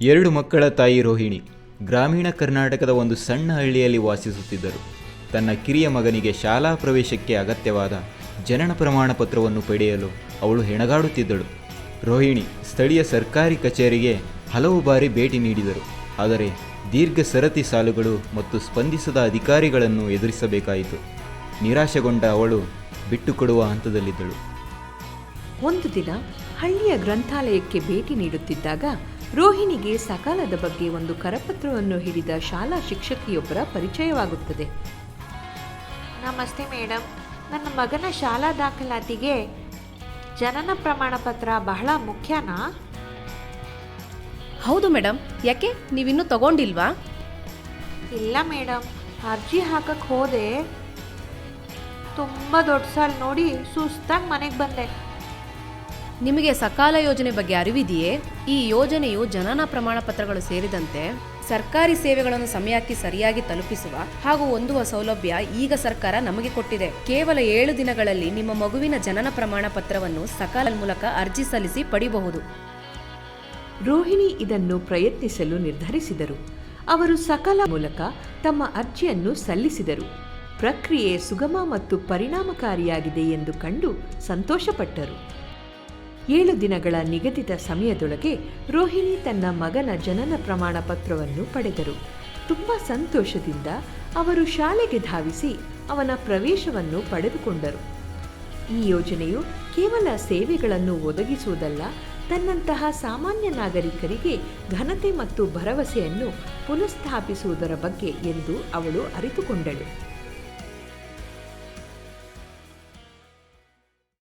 ಎರಡು ಮಕ್ಕಳ ತಾಯಿ ರೋಹಿಣಿ ಗ್ರಾಮೀಣ ಕರ್ನಾಟಕದ ಒಂದು ಸಣ್ಣ ಹಳ್ಳಿಯಲ್ಲಿ ವಾಸಿಸುತ್ತಿದ್ದರು. ತನ್ನ ಕಿರಿಯ ಮಗನಿಗೆ ಶಾಲಾ ಪ್ರವೇಶಕ್ಕೆ ಅಗತ್ಯವಾದ ಜನನ ಪ್ರಮಾಣ ಪತ್ರವನ್ನು ಪಡೆಯಲು ಅವಳು ಹೆಣಗಾಡುತ್ತಿದ್ದಳು. ರೋಹಿಣಿ ಸ್ಥಳೀಯ ಸರ್ಕಾರಿ ಕಚೇರಿಗೆ ಹಲವು ಬಾರಿ ಭೇಟಿ ನೀಡಿದರು. ಆದರೆ ದೀರ್ಘ ಸರತಿ ಸಾಲುಗಳು ಮತ್ತು ಸ್ಪಂದಿಸದ ಅಧಿಕಾರಿಗಳನ್ನು ಎದುರಿಸಬೇಕಾಯಿತು. ನಿರಾಶೆಗೊಂಡ ಅವಳು ಬಿಟ್ಟುಕೊಡುವ ಹಂತದಲ್ಲಿದ್ದಳು. ಒಂದು ದಿನ ಹಳ್ಳಿಯ ಗ್ರಂಥಾಲಯಕ್ಕೆ ಭೇಟಿ ನೀಡುತ್ತಿದ್ದಾಗ ರೋಹಿಣಿಗೆ ಸಕಾಲದ ಬಗ್ಗೆ ಒಂದು ಕರಪತ್ರವನ್ನು ಹಿಡಿದ ಶಾಲಾ ಶಿಕ್ಷಕಿಯೊಬ್ಬರ ಪರಿಚಯವಾಗುತ್ತದೆ. ನಮಸ್ತೆ ಮೇಡಮ್ ನನ್ನ ಮಗನ ಶಾಲಾ ದಾಖಲಾತಿಗೆ ಜನನ ಪ್ರಮಾಣ ಪತ್ರ ಬಹಳ ಮುಖ್ಯನಾ? ಹೌದು ಮೇಡಮ್ ಯಾಕೆ? ನೀವಿನ್ನೂ ತಗೊಂಡಿಲ್ವಾ? ಇಲ್ಲ ಮೇಡಮ್ ಅರ್ಜಿ ಹಾಕಕ್ಕೆ ಹೋದೆ. ತುಂಬ ದೊಡ್ಡ ಸಾಲ್ ನೋಡಿ ಸುಸ್ತಾಗಿ ಮನೆಗೆ ಬಂದೆ. ನಿಮಗೆ ಸಕಾಲ ಯೋಜನೆ ಬಗ್ಗೆ ಅರಿವಿದೆಯೇ? ಈ ಯೋಜನೆಯು ಜನನ ಪ್ರಮಾಣ ಪತ್ರಗಳು ಸೇರಿದಂತೆ ಸರ್ಕಾರಿ ಸೇವೆಗಳನ್ನು ಸಮಯಕ್ಕೆ ಸರಿಯಾಗಿ ತಲುಪಿಸುವ ಹಾಗೂ ಹೊಂದುವ ಸೌಲಭ್ಯ ಈಗ ಸರ್ಕಾರ ನಮಗೆ ಕೊಟ್ಟಿದೆ. ಕೇವಲ ಏಳು ದಿನಗಳಲ್ಲಿ ನಿಮ್ಮ ಮಗುವಿನ ಜನನ ಪ್ರಮಾಣ ಪತ್ರವನ್ನು ಸಕಾಲ ಮೂಲಕ ಅರ್ಜಿ ಸಲ್ಲಿಸಿ ಪಡೆಯಬಹುದು ರೋಹಿಣಿ ಇದನ್ನು ಪ್ರಯತ್ನಿಸಲು ನಿರ್ಧರಿಸಿದರು. ಅವರು ಸಕಾಲ ಮೂಲಕ ತಮ್ಮ ಅರ್ಜಿಯನ್ನು ಸಲ್ಲಿಸಿದರು. ಪ್ರಕ್ರಿಯೆ ಸುಗಮ ಮತ್ತು ಪರಿಣಾಮಕಾರಿಯಾಗಿದೆ ಎಂದು ಕಂಡು ಸಂತೋಷಪಟ್ಟರು. ಏಳು ದಿನಗಳ ನಿಗದಿತ ಸಮಯದೊಳಗೆ ರೋಹಿಣಿ ತನ್ನ ಮಗನ ಜನನ ಪ್ರಮಾಣ ಪತ್ರವನ್ನು ಪಡೆದರು. ತುಂಬ ಸಂತೋಷದಿಂದ ಅವರು ಶಾಲೆಗೆ ಧಾವಿಸಿ ಅವನ ಪ್ರವೇಶವನ್ನು ಪಡೆದುಕೊಂಡರು. ಈ ಯೋಜನೆಯು ಕೇವಲ ಸೇವೆಗಳನ್ನು ಒದಗಿಸುವುದಲ್ಲ, ತನ್ನಂತಹ ಸಾಮಾನ್ಯ ನಾಗರಿಕರಿಗೆ ಘನತೆ ಮತ್ತು ಭರವಸೆಯನ್ನು ಪುನಃಸ್ಥಾಪಿಸುವುದರ ಬಗ್ಗೆ ಎಂದು ಅವಳು ಅರಿತುಕೊಂಡಳು.